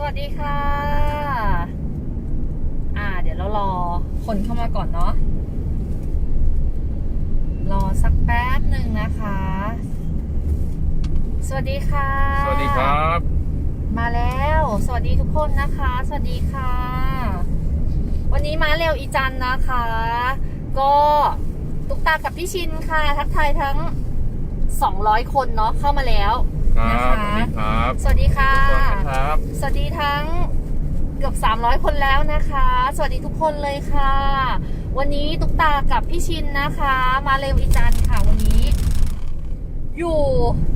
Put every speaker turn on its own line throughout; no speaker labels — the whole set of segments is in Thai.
สวัสดีค่ะ อ่า เดี๋ยวเรารอคนเข้ามาก่อนเนาะ รอสักแป๊บหนึ่งนะคะ สวัสดีค่ะ
สวัสดีครับ
มาแล้ว สวัสดีทุกคนนะคะ สวัสดีค่ะ วันนี้มาเร็วอีจันนะคะ ก็ตุกตากับพี่ชินค่ะ ทักทายทั้ง 200 คนเนาะเข้ามาแล้ว
ครับ
นะคะ
สวัสดีครับ
สวัสดีค่ะ
ทุกคนนะครับ
สวัสดีทั้งเกือบ 300 คนแล้วนะคะ สวัสดีทุกคนเลยค่ะ วันนี้ตุ๊กตากับพี่ชินนะคะ มาเร็วอีจันค่ะวันนี้ อยู่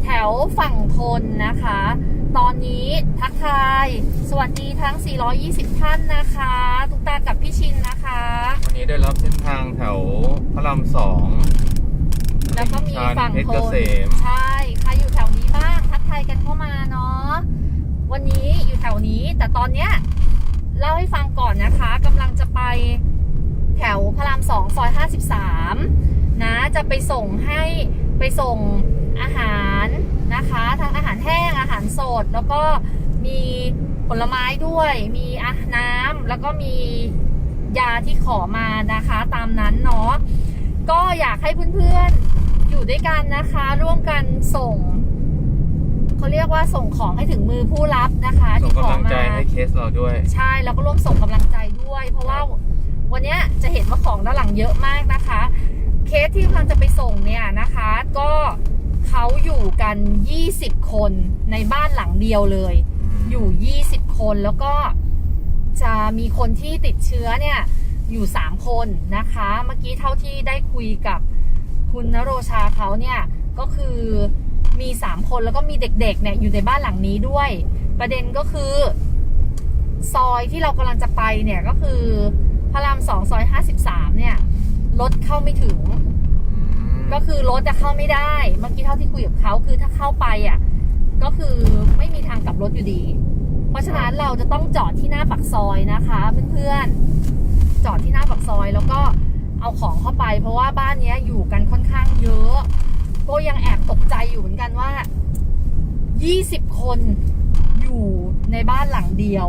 แถวฝั่งทนนะคะ ตอนนี้ทักทาย สวัสดีทั้ง 420 ท่านนะคะ ตุ๊กตากับพี่ชินนะคะ
วันนี้ได้รับเส้นทางแถวพระรามสอง
แล้วก็มี
ชาญ
ฝั่ง
เพชร
ท
เก
น
ษม
ใช่ ทยกันเข้ามาเนาะวันนี้อยู่แถวนี้ แต่ตอนเนี้ยเล่าให้ฟังก่อนนะคะกำลังจะไปแถวพระรามสองซอยห้าสิบสามนะจะไปส่งให้ไปส่งอาหารนะคะทั้งอาหารแห้งอาหารสด แล้วก็มีผลไม้ด้วย มีอาน้ำแล้วก็มียาที่ขอมานะคะตามนั้นเนาะก็อยากให้เพื่อนๆอยู่ด้วยกันนะคะ ร่วมกันส่ง เขาเรียกว่าส่งของให้ถึงมือผู้รับนะคะ
ส่ง
ที่ขอกำ
ลังใจ
มา
ให้เคสเราด้วย
ใช่แล้วก็ร่วมส่งกำลังใจด้วย เพราะว่าวันเนี้ยจะเห็นว่าของด้านหลังเยอะมากนะคะ เคสที่กำลังจะไปส่งเนี่ยนะคะ ก็เขาอยู่กัน 20 คนในบ้านหลังเดียวเลย อยู่ 20 คนแล้วก็จะมีคนที่ติดเชื้อเนี่ยอยู่ 3 คนนะคะ เมื่อกี้เท่าที่ได้คุยกับคุณนโรชาเขาเนี่ยก็คือ มี 3 คนแล้วก็มีเด็กๆเนี่ยอยู่ในบ้านหลังนี้ด้วย ประเด็นก็คือ ซอยที่เรากำลังจะไปเนี่ยก็คือ พระรามสองซอย53เนี่ยรถเข้าไม่ถึง ก็คือรถจะเข้าไม่ได้เมื่อกี้เท่าที่คุยกับเขาคือถ้าเข้าไปอะก็คือไม่มีทางกลับรถอยู่ดี เพราะฉะนั้นเราจะต้องจอดที่หน้าปากซอยนะคะเพื่อนๆจอดที่หน้าปากซอยแล้วก็เอาของเข้าไป เพราะว่าบ้านเนี้ยอยู่กันค่อนข้างเยอะ ก็ยังแอบตกใจอยู่เหมือนกันว่า 20 คนอยู่ในบ้านหลังเดียว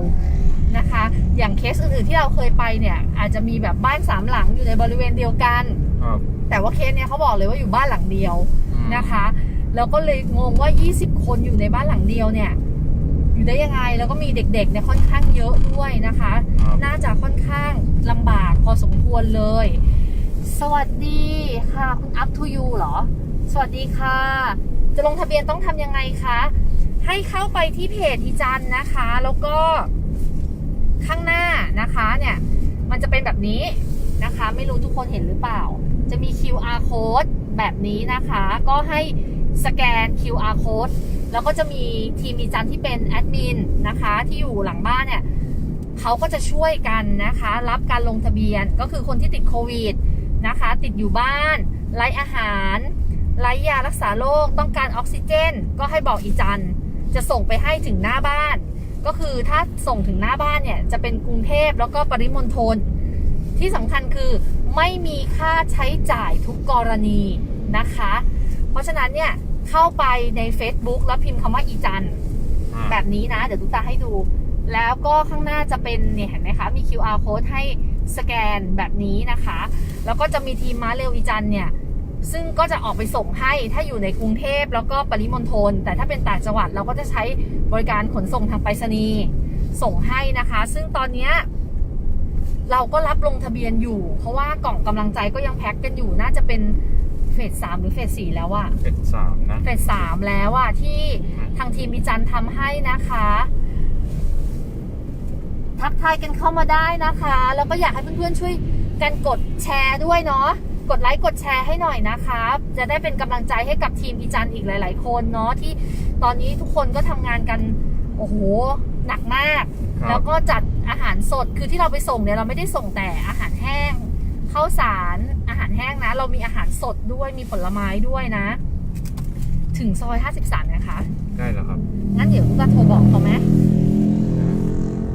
นะคะ อย่างเคสอื่นๆที่เราเคยไปเนี่ย อาจจะมีแบบบ้านสามหลังอยู่ในบริเวณเดียวกัน
ครับ
แต่ว่าเคสเนี้ยเขาบอกเลยว่าอยู่บ้านหลังเดียว
อืม
นะคะ แล้วก็เลยงงว่า 20 คนอยู่ในบ้านหลังเดียวเนี่ย อยู่ได้ยังไง แล้วก็มีเด็กๆเนี่ยค่อนข้างเยอะด้วยนะคะ
ครับ
น่าจะค่อนข้างลำบากพอสมควรเลย สวัสดีค่ะ คุณ up to you เหรอ สวัสดีค่ะ จะลงทะเบียนต้องทำยังไงคะ ให้เข้าไปที่เพจอีจันนะคะ แล้วก็ข้างหน้านะคะเนี่ยมันจะเป็นแบบนี้นะคะ ไม่รู้ทุกคนเห็นหรือเปล่า จะมี QR code แบบนี้นะคะ ก็ให้สแกน QR code แล้วก็จะมีทีมอีจันที่เป็นแอดมินนะคะ ที่อยู่หลังบ้านเนี่ยเขาก็จะช่วยกันนะคะ รับการลงทะเบียนก็คือคนที่ติดโควิดนะคะ ติดอยู่บ้านไร้อาหาร ไร้ยารักษาโรคต้องการออกซิเจน ก็ให้บอกอีจันจะส่งไปให้ถึงหน้าบ้าน ก็คือถ้าส่งถึงหน้าบ้านเนี่ยจะเป็นกรุงเทพแล้วก็ปริมณฑลที่สำคัญคือไม่มีค่าใช้จ่ายทุกกรณีนะคะ เพราะฉะนั้นเนี่ยเข้าไปใน Facebook แล้วพิมพ์คำว่าอีจัน
อ่า
แบบนี้นะ เดี๋ยวตุ๊กตาให้ดู แล้วก็ข้างหน้าจะเป็นเนี่ยเห็นไหมคะ มี QR code ให้สแกนแบบนี้นะคะ แล้วก็จะมีทีมม้าเร็วอีจันเนี่ย ซึ่งก็จะออกไปส่งให้ถ้าอยู่ในกรุงเทพแล้วก็ปริมณฑลแต่ถ้าเป็นต่างจังหวัดเราก็จะใช้บริการขนส่งทางไปรษณีย์ส่งให้นะคะ ซึ่งตอนเนี้ยเราก็รับลงทะเบียนอยู่ เพราะว่ากล่องกำลังใจก็ยังแพ็คกันอยู่น่าจะเป็นเฟสสามหรือเฟสสี่แล้วอะ
เป็นสามนะ
เฟสสามแล้วอะที่ทางทีมมีจันทำให้นะคะ ทักทายกันเข้ามาได้นะคะ แล้วก็อยากให้เพื่อนๆช่วยกันกดแชร์ด้วยเนาะ กดไลค์กดแชร์ให้หน่อยนะคะจะได้เป็นกำลังใจให้กับทีมอีจันอีกหลาย ๆ คนเนาะที่ตอนนี้ทุกคนก็ทำงานกันโอ้โหหนักมาก
ครับ
แล้วก็จัดอาหารสดคือที่เราไปส่งเนี่ยเราไม่ได้ส่งแต่อาหารแห้งข้าวสารอาหารแห้งนะ เรามีอาหารสดด้วยมีผลไม้ด้วยนะ ถึงซอย53นะคะ
ใกล้แล้วครับ
งั้นเดี๋ยวก็โทรบอกเขาไหม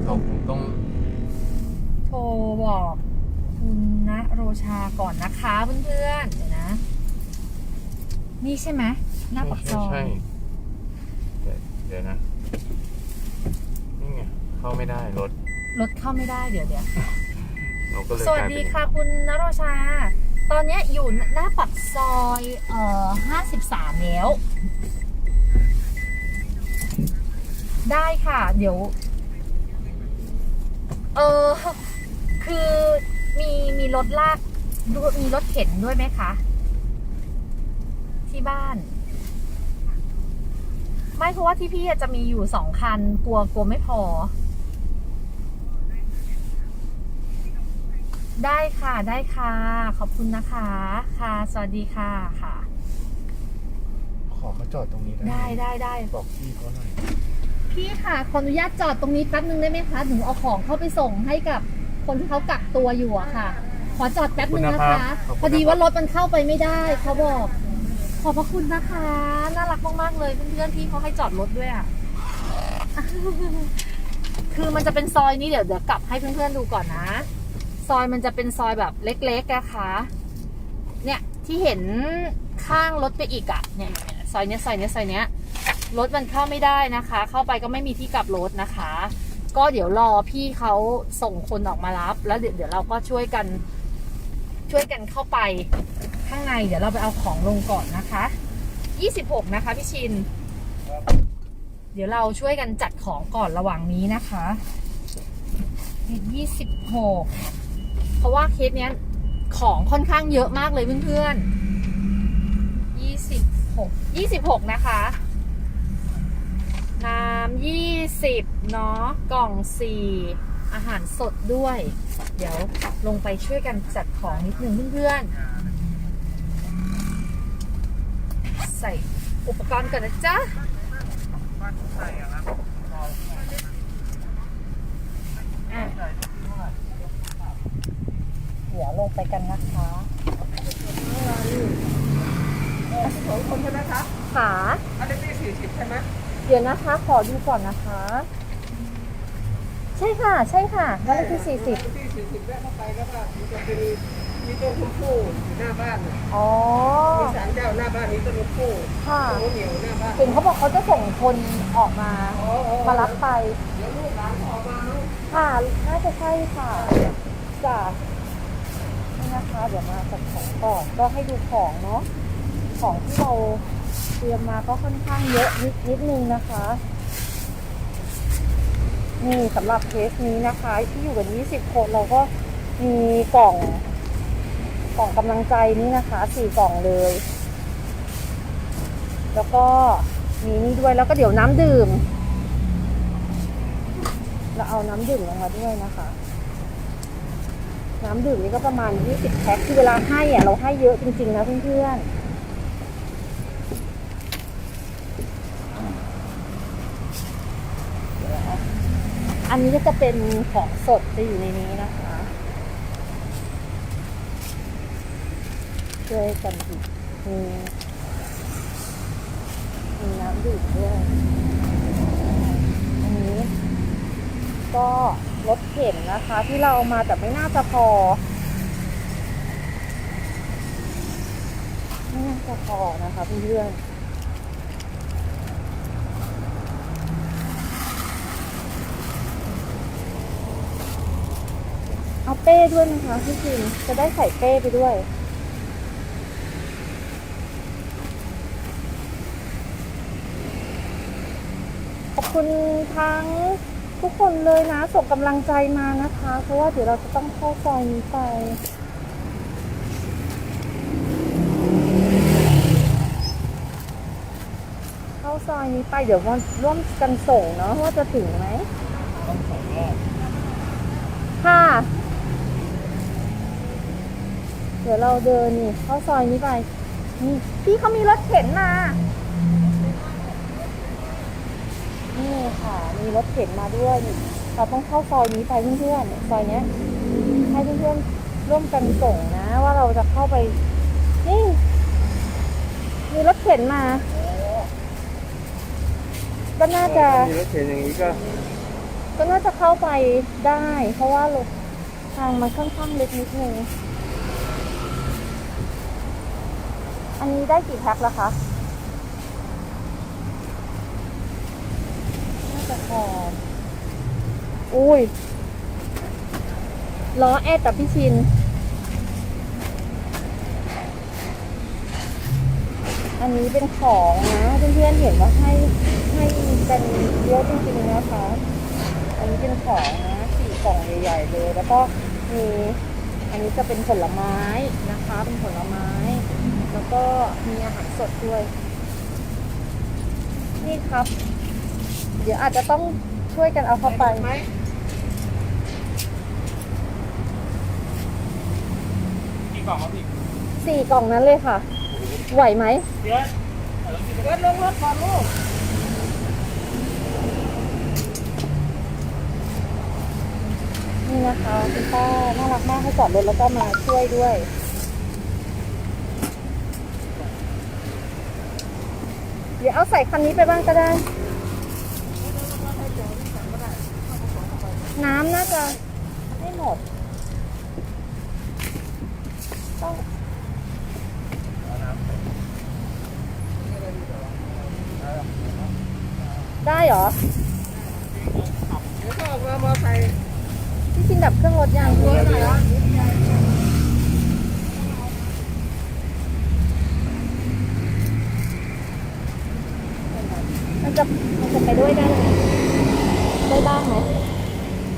เราคงต้อง
โทรบอก คุณณโรชาก่อนนะคะเพื่อนๆเดี๋ยวนะ นี่ใช่ไหมหน้าปากซอ
ใช่
ย
ใช่เดี๋ยวเดี๋ยวนะ นี่ไง เข้าไม่ได้รถ
รถเข้าไม่ได้เดี๋ยวเดี๋ยว
เราก็เลย
สวัส
กลาย
ดี
เป็น
ค่ะคุณนโรชา ตอนเนี้ยอยู่หน้าปักซอยเอ่อ53แล้ว ได้ค่ะ เดี๋ยว เออคือ มีมีรถลากดูมีรถเข็นด้วยไหมคะ ที่บ้าน ไม่เพราะว่าที่พี่อะจะมีอยู่สองคัน กลัวกลัวไม่พอ ได้ค่ะได้ค่ะ ขอบคุณนะคะ ค่ะ สวัสดีค่ะค่ะ
ขอเขาจอดตรงนี้
ได้ได้ได้
บอกพี่เขาหน่อย
พี่ค่ะ ขออนุญาตจอดตรงนี้แป๊บนึงได้ไหมคะ หนูเอาของเข้าไปส่งให้กับ คนที่เขากักตัวอยู่อะค่ะ ขอจอดแป๊บนึงนะคะพอดีว่ารถมันเข้าไปไม่ได้ เขาบอก ขอบพระคุณนะคะ น่ารักมากๆเลยเพื่อนๆพี่เขาให้จอดรถด้วยอะ คือมันจะเป็นซอยนี้เดี๋ยวเดี๋ยวกลับให้เพื่อนๆดูก่อนนะ ซอยมันจะเป็นซอยแบบเล็กๆนะคะ เนี่ยที่เห็นข้างรถไปอีกอะเนี่ยเนี่ยซอยเนี้ยซอยเนี้ยซอยเนี้ยรถมันเข้าไม่ได้นะคะ เข้าไปก็ไม่มีที่กลับรถนะคะ ก็เดี๋ยวรอพี่เขาส่งคนออกมารับ แล้วเดี๋ยวเดี๋ยวเราก็ช่วยกัน ช่วยกันเข้าไปข้างใน เดี๋ยวเราไปเอาของลงก่อนนะคะ26นะคะพี่ชิน เดี๋ยวเราช่วยกันจัดของก่อนระหว่างนี้นะคะ26เพราะว่าเคสเนี้ยของค่อนข้างเยอะมากเลยเพื่อนๆ26 26นะคะ น้ำยี่สิบเนาะกล่องสี่อาหารสดด้วย เดี๋ยวลงไปช่วยกันจัดของนิดนึงเพื่อนๆ ใส่อุปกรณ์ก่อนนะจ๊ะอะเดี๋ยวลงไปกันนะคะ
สองคนใช่ไหมคะ
ขา
อันนี้ที่สี่สิบใช่ไหม
เดี๋ยวนะคะ ขอดูก่อนนะคะ ใช่ค่ะ ใช่ค่ะบ้านเลขที่สี่สิบ
ที่สี่สิบแวะเข้าไปแล้วก็มันจะเป็นมีต้นชมพู่อยู่หน้าบ้านน่ะ
อ๋อ
มีศาลเจ้าหน้าบ้านมีต้นชมพู่
ค่ะ
โอ้เหนียวหน้าบ้าน
เห็นเขาบอกเขาจะส่งคนออกมา
อ๋ออ๋อ
มารับไป
เดี๋ยวลูกหลานออกมาเนาะ
ค่ะ น่าจะใช่ค่ะจ้ะนี่นะคะ เดี๋ยวมาจัดของก่อน ก็ให้ดูของเนาะ ของที่เรา เตรียมมาก็ค่อนข้างเยอะนิดนิดนึงนะคะ นี่สำหรับเคสนี้นะคะ ที่อยู่กัน 20 คนเราก็มีกล่อง กล่องกำลังใจนี่นะคะสี่กล่องเลย แล้วก็มีนี่ด้วยแล้วก็เดี๋ยวน้ำดื่มเราเอาน้ำดื่มลงมาด้วยนะคะ น้ำดื่มนี่ก็ประมาณ 20 แพ็คคือเวลาให้อะเราให้เยอะจริงๆนะเพื่อนๆ อันนี้ก็จะเป็นของสดจะอยู่ในนี้นะคะช่วยกันดิมีมีน้ำดื่มด้วย อันนี้ ก็รถเข็นนะคะ ที่เราเอามาแต่ไม่น่าจะพอ ไม่น่าจะพอนะคะเพื่อนๆ เอาเป้ด้วยนะคะพี่จินจะได้ใส่เป้ไปด้วย ขอบคุณทั้งทุกคนเลยนะ ส่งกำลังใจมานะคะ เพราะว่าเดี๋ยวเราจะต้องเข้าซอยนี้ไปเข้าซอยนี้ไปเดี๋ยวมาร่วมกันส่งเนาะว่าจะถึงไหม
ต้องสองรอบ
ค่ะเดี๋ยวเราเดินนี่เข้าซอยนี้ไปนี่พี่เขามีรถเข็นมา นี่ค่ะ มีรถเข็นมาด้วยนี่เราต้องเข้าซอยนี้ไปเพื่อนๆซอยเนี้ยให้เพื่อนๆร่วมกันส่งนะ ว่าเราจะเข้าไป นี่ มีรถเข็นมา ก็น่าจะ
มีรถเข็นอย่างนี้ก็
ก็น่าจะเข้าไปได้ เพราะว่ารถทางมันค่อนข้างเล็กนิดนึง อันนี้ได้กี่แพ็คแล้วคะน่าจะพออุ้ยล้อแอดกับพี่ชิน อันนี้เป็นของนะเพื่อนๆเห็นว่าให้ให้เป็นเยอะจริงๆนะคะ อันนี้เป็นของนะสี่กล่องใหญ่ๆเลย แล้วก็มีอันนี้จะเป็นผลไม้นะคะ เป็นผลไม้ แล้วก็มีอาหารสดด้วย นี่ครับ เดี๋ยวอาจจะต้องช่วยกันเอาเข้าไป
ไหม
กี่กล่องครับพี่
สี่กล่องนั้นเลยค่ะ ไหวไหม
เดี๋ยว
เกิดลงรถก่อนลูก
นี่นะคะคุณป้าน่ารักมากให้จอดรถแล้วก็มาช่วยด้วย ดี๋ยวเอาใส่คันนี้ไปบ้างก็ได้ น้ำน่าจะไม่หมด ต้องได้เหรอ
เดี๋ยวก็ออกมามอไซค์
พี่ชินดับเครื่องรถยัง
ตัวไหนอะ
มัน จะมันจะไปด้วยได้ไหมได้บ้างไหม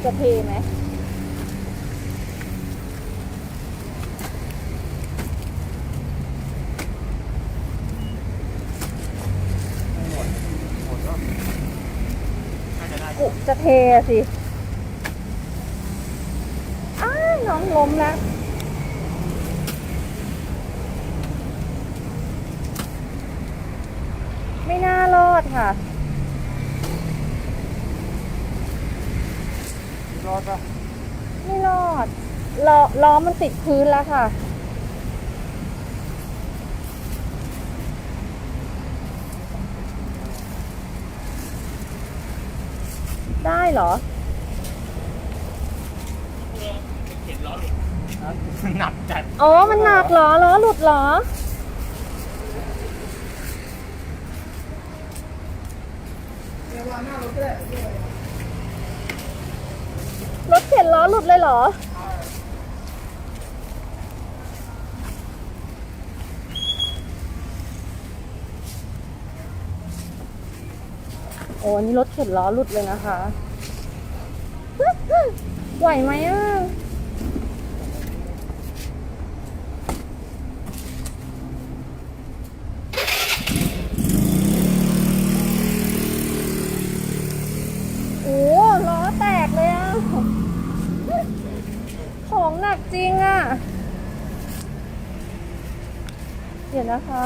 จะเทไหม
หมดหมดก็น่าจะได้
กุจะเทสิอ้าน้องล้มแล้วไม่น่ารอดค่ะ
รอดปะ
ไม่รอดล้อล้อมันติดพื้นแล้วค่ะ ได้เหรอ
หนักจัด
อ๋อ มันหนักเหรอล้อหลุดเหรอ
เดี๋ยววางหน้ารถก็ได้
รถเข็นล้อหลุดเลยเหรอ โอ้นี่รถเข็นล้อหลุดเลยนะคะ ไหวไหมอะ โอ้ล้อแตกเลยอะ ของหนัก จริงอะ เดี๋ยวนะคะ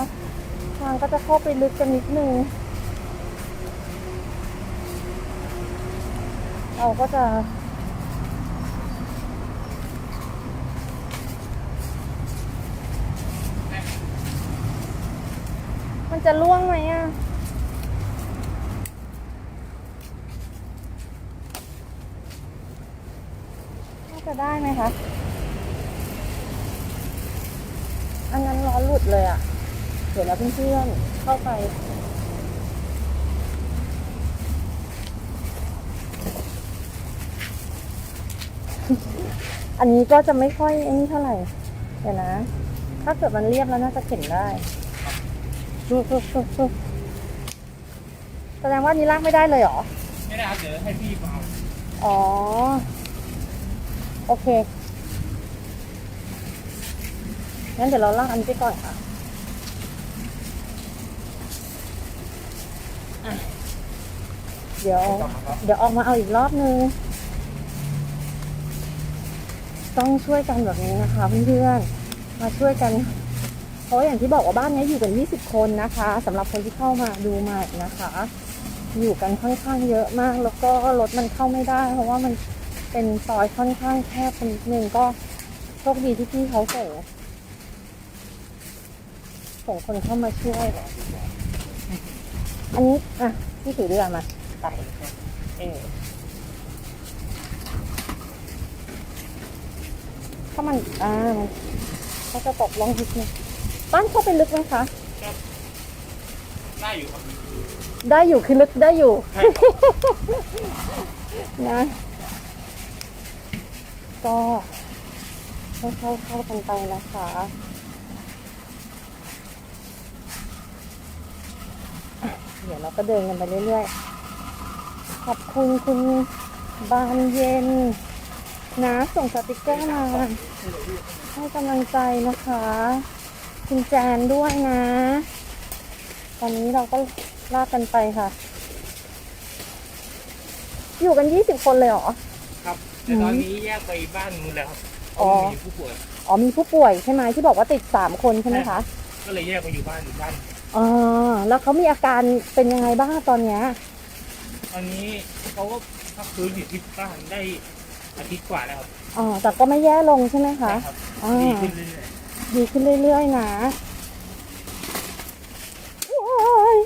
ทางก็จะเข้าไปลึกกันนิดนึง เราก็จะมันจะล่วงไหมอะ น่าจะได้ไหมคะ อันนั้นล้อหลุดเลยอะ่ะ เดี๋ยวนะเพื่อนๆเข้าไป อันนี้ก็จะไม่ค่อยไอ้นี่เท่าไหร่ เดี๋ยวนะ ถ้าเกิดมันเรียบแล้วน่าจะเข็นได้ดูดูดูดูแสดงว่านี้ลากไม่ได้เลยเหรอ
ไม่ได้ครับเดี๋ยวให้พี่เอา
อ๋อ โอเค งั้นเดี๋ยวเราลากอันนี้ไปก่อนค่ะอะ เดี๋ยว เดี๋ยวออกมาเอาอีกรอบนึง ต้องช่วยกันแบบนี้นะคะเพื่อนๆ มาช่วยกัน เพราะอย่างที่บอกว่าบ้านนี้อยู่กัน 20 คนนะคะสำหรับคนที่เข้ามาดูใหม่นะคะ อยู่กันค่อนข้างเยอะมาก แล้วก็รถมันเข้าไม่ได้ เพราะว่ามันเป็นซอยค่อนข้างแคบนิดนึงก็โชคดีที่พี่เขาส่งส่งคนเข้ามาช่วย อันนี้ อะ พี่ถือเรือมา ไปเออถ้ามันอ่ามันก็จะตกลงทิศนึงบ้านเข้าไปลึกไหมคะ
ได้อยู่ครับ
ได้อยู่คือลึกได้อยู่
ใช่
นะก็ค่อยๆเข้ากันไปนะคะอะเดี๋ยวเราก็เดินกันไปเรื่อยๆ ขอบคุณคุณบานเย็นนะส่งสติกเกอร์มาให้กำลังใจนะคะ คุณแจนด้วยนะ ตอนนี้เราก็ลากกันไปค่ะ อยู่กันยี่สิบคนเลยเหรอ
ครับแต่ตอนนี้แยกไปบ้านนู้นแล้วครับ
อ๋อ
มีผู้ป่วย
อ๋อมีผู้ป่วยใช่ไหมที่บอกว่าติดสามคนใช่ไหมคะ
ก็เลยแยกไปอยู่บ้านอีกบ้าน
อ๋อแล้วเขามีอาการเป็นยังไงบ้างตอนเนี้ย
ตอนนี้เขาก็พักฟื้นอยู่ที่บ้านได้อาทิตย์กว่าแล้วครับ
อ๋อแต่ก็ไม่แย่ลงใช่ไหมคะ
ครับ
อ่า
ดีขึ้นเรื่อย
ดีขึ้นเรื่อยๆนะโอ้ย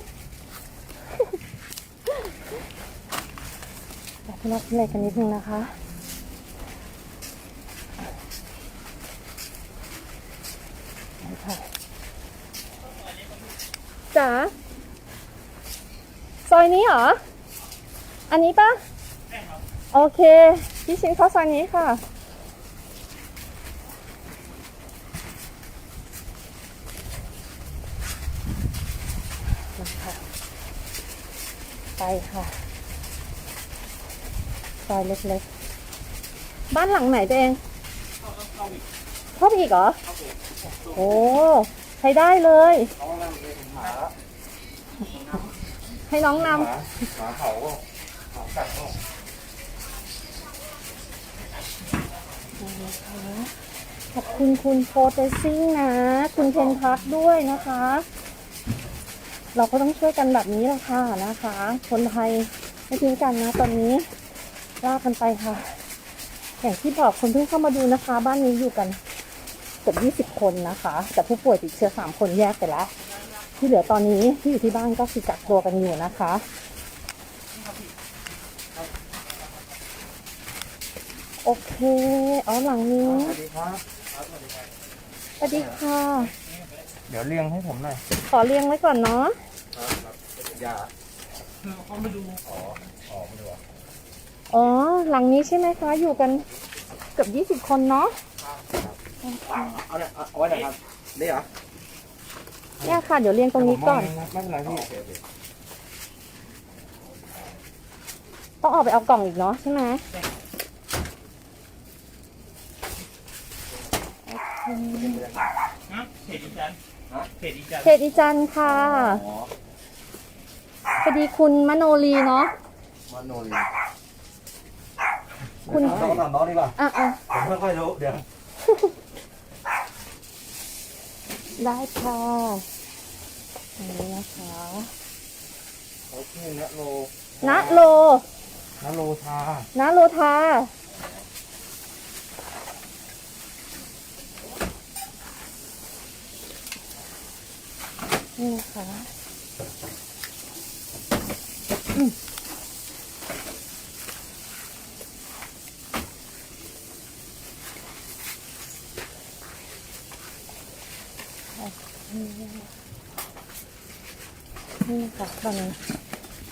เดี๋ยวพี่นักเล็กกันนิดนึงนะคะ ไปค่ะจ๋าซอยนี้เหรอ อันนี้ปะโอเค พี่ชินเข้าซอยนี้ค่ะนะคะไปค่ะ ซอยเล็กๆ บ้านหลังไหนตัวเองเข้าไปอีกเหรอ โอ้ใช้ได้เลย
เขากำลังเป็นหมา
ให้น้องน
หมาหมาเขาก็ หมากัดเขาำ
นะคะขอบคุณคุณโพเตซิ่งนะ คุณเพนพักด้วยนะคะ เราก็ต้องช่วยกันแบบนี้แหละค่ะนะคะ คนไทยไม่ทิ้งกันนะตอนนี้ลากกันไปค่ะ อย่างที่บอกคนเพิ่งเข้ามาดูนะคะ บ้านนี้อยู่กันเกือบยี่สิบคนนะคะ แต่ผู้ป่วยติดเชื้อสามคนแยกไปแล้ว ที่เหลือตอนนี้ที่อยู่ที่บ้านก็คือกักตัวกันอยู่นะคะ โอเค อ๋อหลังนี้
สวัสดีครับ
สวัสดีค่ะ
เดี๋ยวเรียงให้ผมหน่อย
ขอเรียงไว้ก่อนเนาะ
ยา
ๆเขามาดู
อ๋อ อ๋อไม่รู้อะ
อ๋อ หลังนี้ใช่ไหมคะ อยู่กันเกือบยี่สิบคนเนาะ
เอาเนี่ยเอาไว้ไหนครับนี่เหรอ
เนี่ยค่ะ เดี๋ยวเรียงตรงนี้ก่อน
ผมมงไม่เป็นไรพี่
ต้องออกไปเอากล่องอีกเนาะใช่ไหม
ฮะเพจอีจันเพจอีจัน
เขตอีจันทร์ค่ะ
อ๋อ
พอดีคุณมโนรีเนาะ
มโนรี
คุณ
น้องถามน้องดีกว่า
อะอะ
ผมไม่ค่อยรู้เดี๋ยว
ได้ค่ะอันนี้นะคะ
เขาชื่อณโล
ณโล
ณโลชา
ณโลทา นี่นะคะอืมนี่ค่ะตอนนี้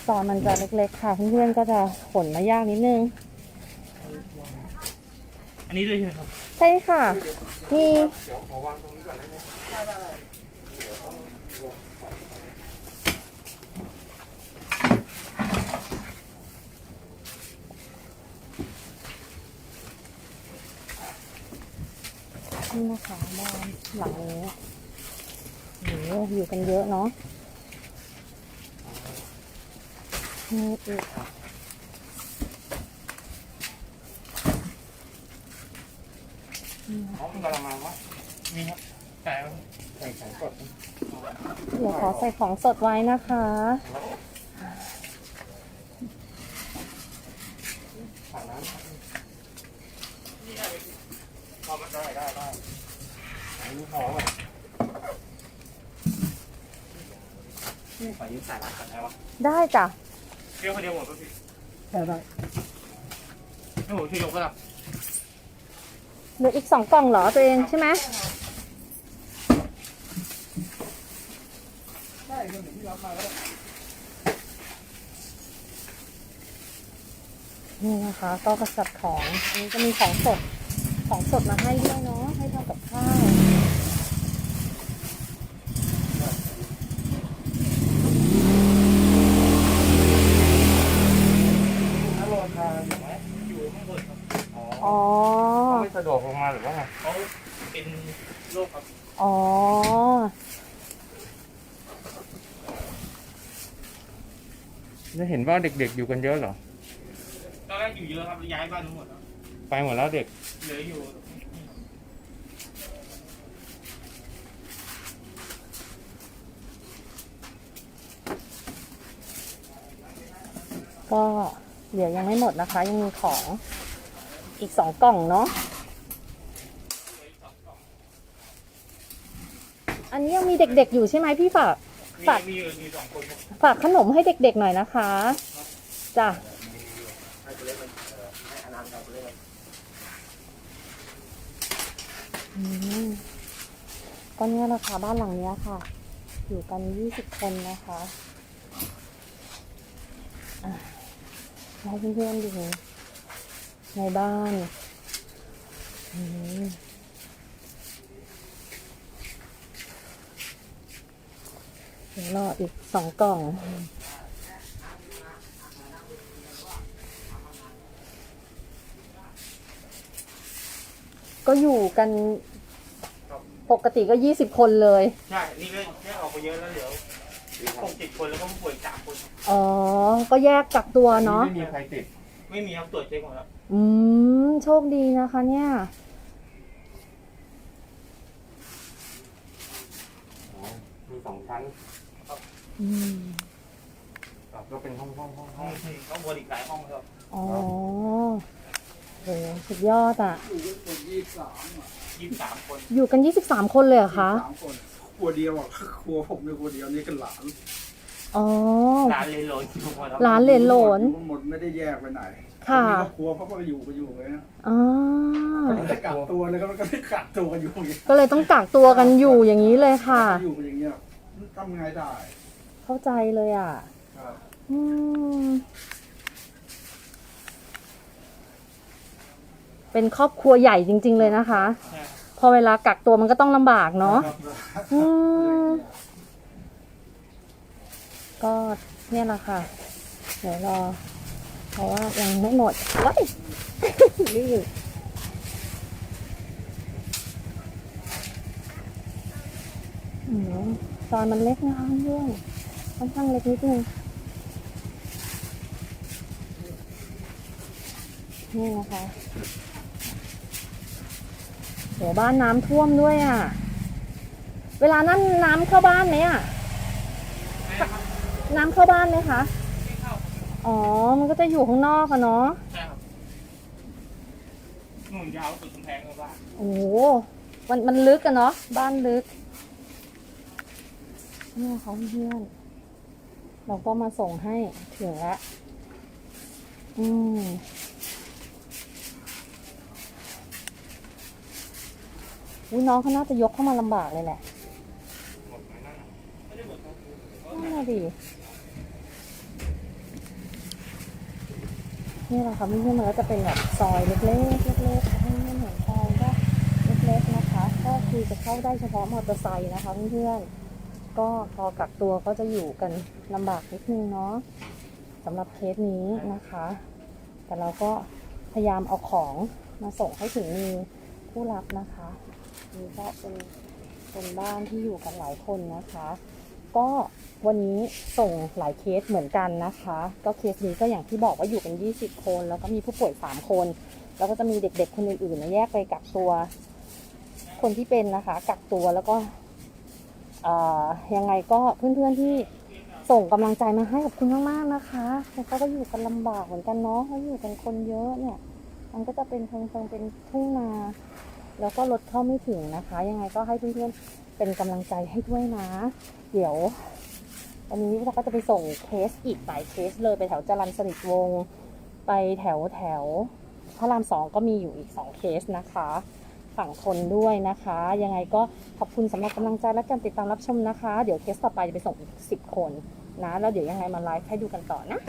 ซอยมันจะเล็กๆค่ะ เพื่อนๆก็จะขนมายากนิดนึง
อันนี้ด้วยใช่ไหมครับ
ใช่ค่ะ มี
เดี๋ยวขอวางตรง นี้ก่อนได้ไหม
นี่นะคะบ้านหลังนี้โหอยู่กันเยอะเนาะนี่อีก
อ๋อมันกำลังมาวะ
นี่ครับแต่
ใส่ของสด
เดี๋ยวขอใส่ของสดไว้นะคะ
ถังน้ำพอมันได้ได้ได้ อันนี้พอป่ะนี่ฝ่ายยืนสายรัดกันได้วะ
ได้จ้ะ
เที่ยวคนเดียวหมดป่ะพี่
ได้ได้
ให้ผมช่วยยกก็ได้
เหลืออีกสองกล่องเหรอตัวเองใช่ไหม
ได้เดี๋ยวที่รับมาแล้ว
นี่นะคะก็กระจัดของอันนี้จะมีของสดของสดมาให้ด้วยเนาะให้ทำกับข้าว
ถ้าโรทานอยู่ไหมอยู่ข้างบนครับ อ๋อ
อ๋อ
เขาไม่สะดวกลงมาหรือว่าไงเขาเป็นโรคครับ
อ๋อ
จะเห็นว่าเด็กๆอยู่กันเยอะเหรอ ตอนแรกอยู่เยอะครับย้ายบ้านทั้งหมดแล้วไปหมดแล้วเด็ก เหลืออยู่
ก็เดี๋ยวยังไม่หมดนะคะ ยังมีของ อีกสองกล่องเนาะอันนี้ยังมีเด็กๆอยู่ใช่ไหมพี่ฝากฝาก
มีมีสองคนครับ
ฝากขนมให้เด็กๆหน่อยนะคะจ้ะอืมก็เนี่ยแหละคะบ้านหลังเนี้ยค่ะ อยู่กันยี่สิบคนนะคะอะให้เพื่อนๆดู ในบ้านอืมเดี๋ยวรออีกสองกล่องก็อยู่กันปกติก็ยี่สิบคนเลย
ใช่ นี่ก็แค่ออกไปเยอะแล้วเหลือหกเจ็ดคนแล้วก็ผู้ป่วยสามคนครับ
อ๋อ ก็แยกกักตัวเนาะ
ไม่มีใครติด ไม่มีครับตรวจเช็คหมดแล้ว
อืม โชคดีนะคะเนี่ย
มีสองชั้น
อืม
ครับก็เป็นห้องห้องห้องห้องข้างบนอีกหลายห้องครับ
อ๋อโหสุดยอดอะ
อยู่กันคนยี่สิบสามอะ
ยี่สิบสามคน
อยู่กันยี่สิบสามคนเลยเหรอคะ
สามคนครัวเดียวอะครัวผมเนี่ยครัวเดียวนี่กันหลาน
อ๋อ
ร้านเลนโหลนทุกคนครับ
ร้านเหรนโหลน
ทั้งหมดไม่ได้แยกไปไหน
ค่ะ
มีครอบครัวเขาก็อยู่กันอยู่เลยนะ
อ๋อ
ไม่ได้กักตัวเลยก็ไม่ได้กักตัวกันอยู่อย่างเงี้ย
ก็เลยต้องกักตัวกันอยู่อย่างนี้เลยค่ะ
อยู่กันอย่างเงี้ยทำไงได้
เข้าใจเลยอะ
ครับ
อืม เป็นครอบครัวใหญ่จริง ๆ เลยนะคะ
ใช่
พอเวลากักตัวมันก็ต้องลำบากเนาะอืม ก็เนี่ยแหละค่ะ เดี๋ยวรอ เพราะว่ายังไม่หมดว้ายรีบอืมซอยมันเล็กนะคะเพื่อนค่อนข้างเล็กนิดนึงนี่นะคะเดี๋ยวบ้านน้ำท่วมด้วยอะ เวลานั้นน้ำเข้าบ้านไหมอะ น้ำเข้าบ้านไหมคะ อ๋อ มันก็จะอยู่ข้างนอกอะเนาะ
ใช่ครับหนุนยาวสุดกำแพงเลยว่า
โอ้โหมันมันลึกอะเนาะ บ้านลึกเนี่ยเขาเพื่อน เราก็มาส่งให้ถึงแล้วอืมอุ้ยน้องเขาน่าจะยกเข้ามาลำบากเลยแหละ
หมดไหมนั่นน่ะไม่ได้หมดครับ
นั่นน่ะดิ นี่แหละค่ะเพื่อนๆมันก็จะเป็นแบบซอยเล็กๆเล็กๆให้เหมือนซอยก็เล็กๆนะคะ ก็คือจะเข้าได้เฉพาะมอเตอร์ไซค์นะคะเพื่อนๆก็พอกักตัวก็จะอยู่กันลำบากนิดนึงเนาะสำหรับเคสนี้นะคะ แต่เราก็พยายามเอาของมาส่งให้ถึงมือผู้รับนะคะนี่ก็เป็นเป็นบ้านที่อยู่กันหลายคนนะคะ ก็วันนี้ส่งหลายเคสเหมือนกันนะคะ ก็เคสนี้ก็อย่างที่บอกว่าอยู่กัน20 คน แล้วก็มีผู้ป่วย 3 คน แล้วก็จะมีเด็กๆคนอื่นๆนะแยกไปกักตัว คนที่เป็นนะคะกักตัวแล้วก็ยังไงก็เพื่อนๆที่ส่งกำลังใจมาให้ขอบคุณมากๆนะคะแต่เขาก็อยู่กันลำบากเหมือนกันเนาะเขาอยู่กันคนเยอะเนี่ย มันก็จะเป็นเพิงๆเป็นทุ่งนา แล้วก็รถเข้าไม่ถึงนะคะ ยังไงก็ให้เพื่อนๆเป็นกำลังใจให้ด้วยนะ เดี๋ยววันนี้เราก็จะไปส่งเคสอีกหลายเคสเลยไปแถวจรัญสนิทวงศ์ไปแถวแถวพระรามสองก็มีอยู่อีกสองเคสนะคะ ฝั่งทนด้วยนะคะ ยังไงก็ขอบคุณสำหรับกำลังใจและการติดตามรับชมนะคะ เดี๋ยวเคสต่อไปจะไปส่งอีกสิบคนนะ แล้วเดี๋ยวยังไงมาไลฟ์ให้ดูกันต่อนะ